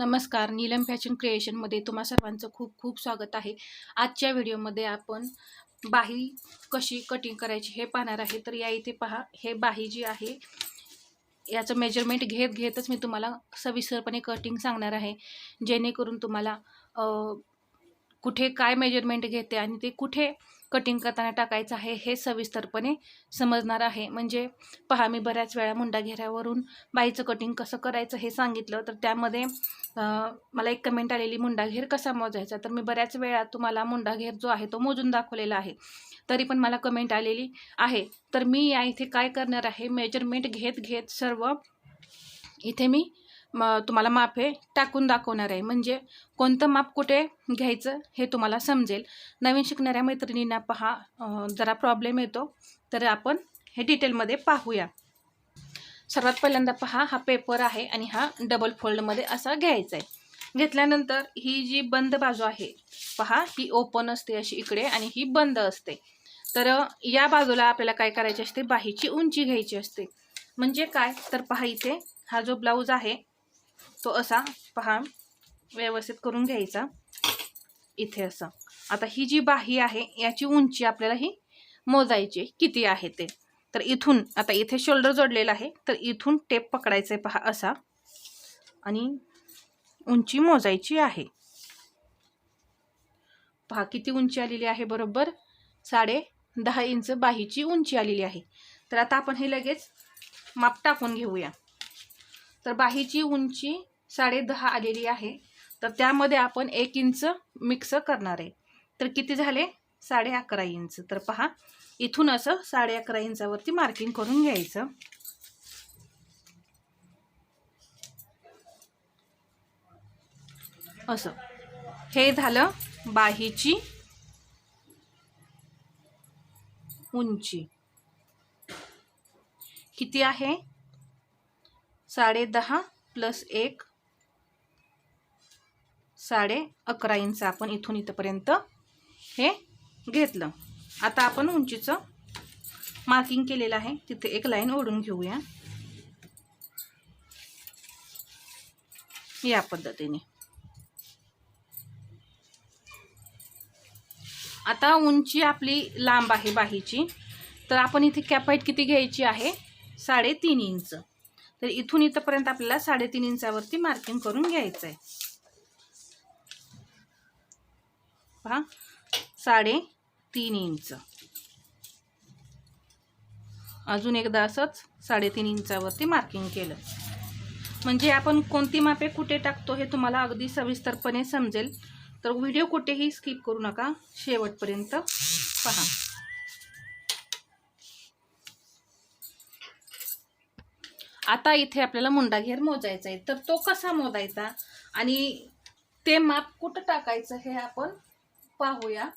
नमस्कार. नीलम फॅशन क्रिएशनमध्ये तुम्हा सर्वांचं खूप खूप स्वागत आहे. आजच्या व्हिडिओमध्ये आपण बाही कशी कटिंग करायची हे पाहणार आहे. तर या इथे पहा हे बाही जी आहे याचं मेजरमेंट घेत घेतच मी तुम्हाला सविस्तरपणे कटिंग सांगणार आहे. जेणेकरून तुम्हाला कुठे काय मेजरमेंट घेते आणि ते कुठे कटिंग करताना टाकायचं आहे हे सविस्तरपणे समजणार आहे. म्हणजे पहा मी बऱ्याच वेळा मुंडा घेऱ्यावरून बाईचं कटिंग कसं करायचं हे सांगितलं. तर त्यामध्ये मला एक कमेंट आलेली मुंडाघेर कसा मोजायचा? तर मी बऱ्याच वेळा तुम्हाला मुंडाघेर जो आहे तो मोजून दाखवलेला आहे. तरी पण मला कमेंट आलेली आहे. तर मी या इथे काय करणार आहे? मेजरमेंट घेत घेत सर्व इथे मी म तुम्हाला मापे टाकून दाखवणार आहे. म्हणजे कोणतं माप कुठे घ्यायचं हे तुम्हाला समजेल. नवीन शिकणाऱ्या मैत्रिणींना पहा जरा प्रॉब्लेम येतो तर आपण हे डिटेलमध्ये पाहूया. सर्वात पहिल्यांदा पहा हा पेपर आहे आणि हा डबल फोल्डमध्ये असा घ्यायचा आहे. घेतल्यानंतर ही जी बंद बाजू आहे पहा ही ओपन असते अशी इकडे आणि ही बंद असते. तर या बाजूला आपल्याला काय करायची असते? बाहीची उंची घ्यायची असते. म्हणजे काय? तर पहा इथे हा जो ब्लाऊज आहे तो असा पहा व्यवस्थित करून घ्यायचा. इथे असं. आता ही जी बाही आहे याची उंची आपल्याला ही मोजायची किती आहे ते? तर इथून आता इथे शोल्डर जोडलेला आहे तर इथून टेप पकडायचं आहे पहा असा. आणि उंची मोजायची आहे. पहा किती उंची आलेली आहे बरोबर? साडे दहा इंच बाहीची उंची आलेली आहे. तर आता आपण हे लगेच माप टाकून घेऊया. तर बाहीची उंची साडे दहा आलेली आहे. तर त्यामध्ये आपण एक इंच मिक्स करणार आहे. तर किती झाले? साडे अकरा इंच. तर पहा इथून असं साडे अकरा इंचावरती मार्किंग करून घ्यायचं. असं. हे झालं बाहीची उंची. किती आहे? साडे दहा प्लस एक. साडे अकरा इंच आपण इथून इथंपर्यंत हे घेतलं. आता आपण उंचीचं मार्किंग केलेलं आहे. तिथे एक लाईन ओढून घेऊया. या पद्धतीने. आता उंची आपली लांब आहे बाहीची. तर आपण इथे कॅपाईट किती घ्यायची आहे? साडेतीन इंच. तर इथून इथंपर्यंत आपल्याला साडेतीन इंचावरती मार्किंग करून घ्यायचं आहे पहा साडे तीन इंच. अजून एकदा असंच साडेतीन इंचावरती मार्किंग केलं. म्हणजे आपण कोणती मापे कुठे टाकतो हे तुम्हाला अगदी सविस्तरपणे समजेल. तर व्हिडिओ कुठेही स्किप करू नका. शेवटपर्यंत पहा. आता इथे आपल्याला मुंडा घेर मोजायचा आहे. तर तो कसा मोजायचा? आणि ते माप कुठं टाकायचं हे आपण पाहूया.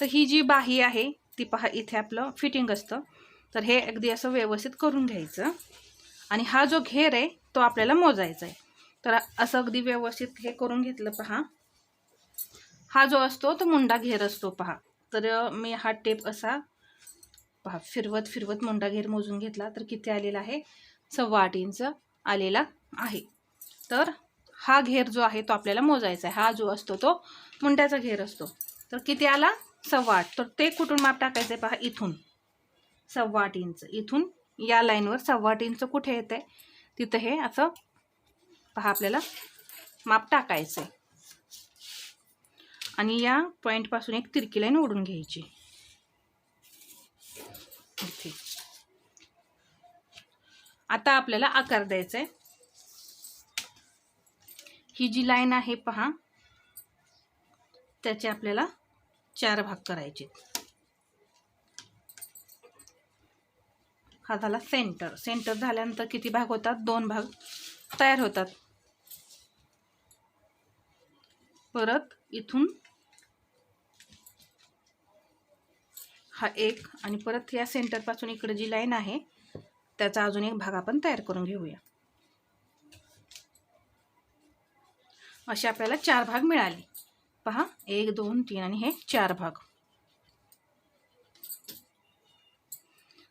तर ही जी बाही आहे ती पहा इथे आपलं फिटिंग असतं. तर हे अगदी असं व्यवस्थित करून घ्यायचं. आणि हा जो घेर आहे तो आपल्याला मोजायचा आहे. तर असं अगदी व्यवस्थित हे करून घेतलं पहा. हा जो असतो तो मुंडा घेर असतो पहा. तर मी हा टेप असा पहा फिरवत फिरवत मुंडा घेर मोजून घेतला तर किती आलेला आहे? सव्वा आठ इंच आलेला आहे. तर हा घेर जो आहे तो आपल्याला मोजायचा आहे. हा जो असतो तो मुंड्याचा घेर असतो. तर किती आला? सव्वा आठ. तर ते कुठून माप टाकायचं आहे पहा? इथून. सव्वा आठ इंच. इथून या लाईनवर सव्वा आठ इंच कुठे येतं आहे तिथं हे असं पहा आपल्याला माप टाकायचं आहे आणि या पॉईंटपासून एक तिरकी लाईन ओढून घ्यायची. इथे. आता आपल्याला आकार द्यायचा आहे ही जी लाईन आहे पहा त्याचे आपल्याला चार भाग करायचे. हा झाला सेंटर सेंटर झाल्यानंतर किती भाग होतात? दोन भाग तयार होतात. परत इथून हा एक आणि परत या सेंटरपासून इकडं जी लाईन आहे त्याचा अजून एक भाग आपण तयार करून घेऊया. असे आपल्याला चार भाग मिळाले. पहा एक दोन तीन आणि हे चार भाग.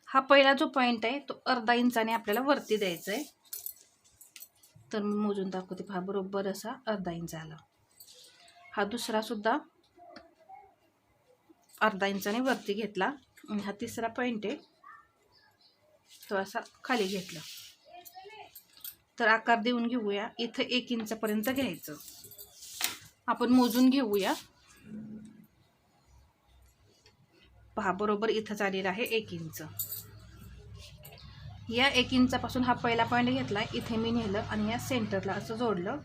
हा पहिला जो पॉईंट आहे तो अर्धा इंचाने आपल्याला वरती द्यायचा आहे तर मी मोजून दाखवते. पहा बरोबर असा अर्धा इंच आला. हा दुसरा सुद्धा अर्धा इंचाने वरती घेतला. आणि हा तिसरा पॉईंट आहे. तो असा खाली घेतला. तर आकार देऊन घेऊया. इथं एक इंचापर्यंत घ्यायचं. आपण मोजून घेऊया. पहा बरोबर इथं आलेलं आहे एक इंच. या एक इंचापासून हा पहिला पॉईंट घेतला. इथे मी नेलं आणि या सेंटरला असं जोडलं.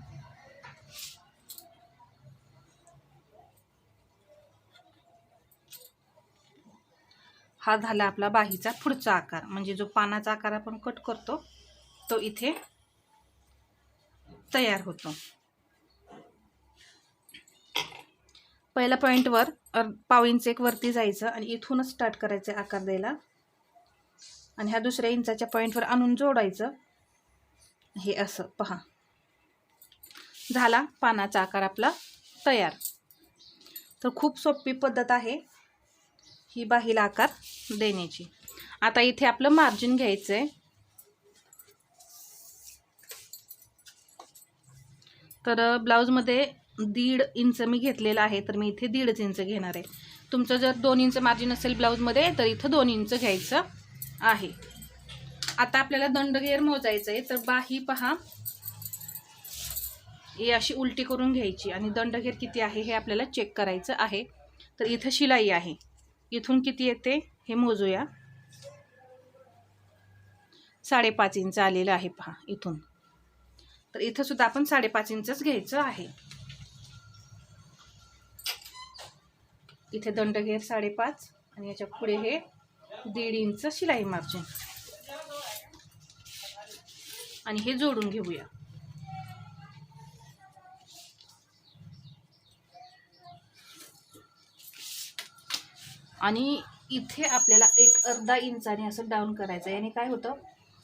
हा झाला आपला बाहीचा पुढचा आकार. म्हणजे जो पानाचा आकार आपण कट करतो तो इथे तयार होतो. पहिल्या पॉईंटवर पाव इंच एक वरती जायचं आणि इथूनच स्टार्ट करायचं आकार द्यायला. आणि ह्या दुसऱ्या इंचाच्या पॉईंटवर आणून जोडायचं. हे असं पहा. झाला पानाचा आकार आपला तयार. तर खूप सोपी पद्धत आहे. ही बाहीला आकार देण्याची. आता इथे आपलं मार्जिन घ्यायचं आहे तर ब्लाऊजमध्ये दीड इंच मी घेतलेलं आहे तर मी इथे दीडच इंच घेणार आहे. तुमचं जर दोन इंच मार्जिन असेल ब्लाऊजमध्ये तर इथं दोन इंच घ्यायचं आहे. आता आपल्याला दंडगेर मोजायचं आहे तर बाही पहा. ही अशी उलटी करून घ्यायची आणि दंडघेर किती आहे हे आपल्याला चेक करायचं आहे. तर इथं शिलाई आहे. इथून किती येते? हे मोजूया. साडेपाच इंच आलेलं आहे पहा इथून. तर इथं सुद्धा आपण साडेपाच इंचच घ्यायचं आहे. इथे दंडघेर साडेपाच आणि याच्यापुढे हे दीड इंच शिलाई मार्जिन. आणि हे जोडून घेऊया. आणि इथे आपल्याला एक अर्धा इंचाने असं डाऊन करायचं आहे आणि काय होतं?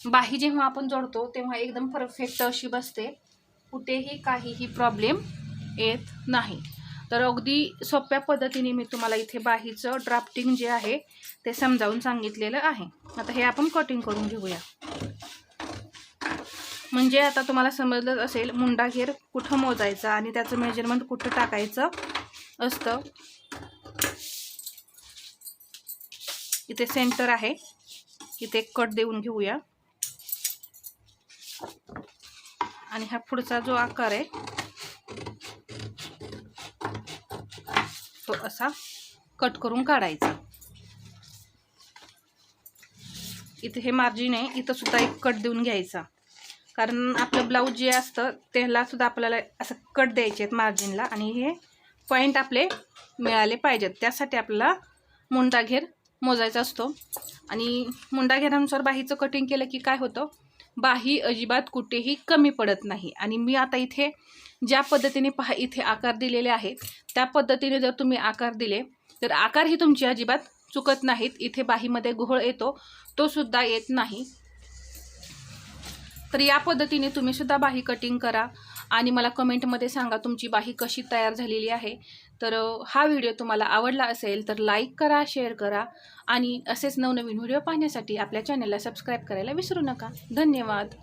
बाही जेव्हा आपण जोडतो तेव्हा एकदम परफेक्ट अशी बसते. कुठेही काहीही प्रॉब्लेम येत नाही. तर अगदी सोप्या पद्धतीने मी तुम्हाला इथे बाहीचं ड्राफ्टिंग जे आहे ते समजावून सांगितलेलं आहे. आता हे आपण कटिंग करून घेऊया. म्हणजे आता तुम्हाला समजलंच असेल मुंडा घेर कुठं मोजायचा आणि त्याचं मेजरमेंट कुठं टाकायचं असतं. इथे सेंटर आहे. इथे एक कट देऊन घेऊया. आणि हा पुढचा जो आकार आहे तो असा कट करून काढायचा. इथे हे मार्जिन आहे. इथं सुद्धा एक कट देऊन घ्यायचा. कारण आपलं ब्लाऊज जे असतं त्याला सुद्धा आपल्याला असं कट द्यायचे आहेत मार्जिनला आणि हे पॉईंट आपले मिळाले पाहिजेत. त्यासाठी आपल्याला मुंडा घेर मोजायचा असतो. आणि मुंडा घेरानुसार बाहीचं कटिंग केलं की काय होतं? बाही अजिबात कुठेही कमी पडत नाही. आणि मी आता इथे ज्या पद्धतीने पहा इथे आकार दिलेले आहेत त्या पद्धतीने जर तुम्ही आकार दिले तर आकारही तुमची अजिबात चुकत नाहीत. इथे बाहीमध्ये घोळ येतो तो सुद्धा येत नाही. तर या पद्धतीने तुम्ही सुद्धा बाही कटिंग करा. आणि मला कमेंटमध्ये सांगा तुमची बाही कशी तयार झालेली आहे. तर हा व्हिडिओ तुम्हाला आवडला असेल तर लाईक करा शेअर करा आणि असेच नवनवीन व्हिडिओ पाहण्यासाठी आपल्या चॅनलला सबस्क्राईब करायला विसरू नका. धन्यवाद.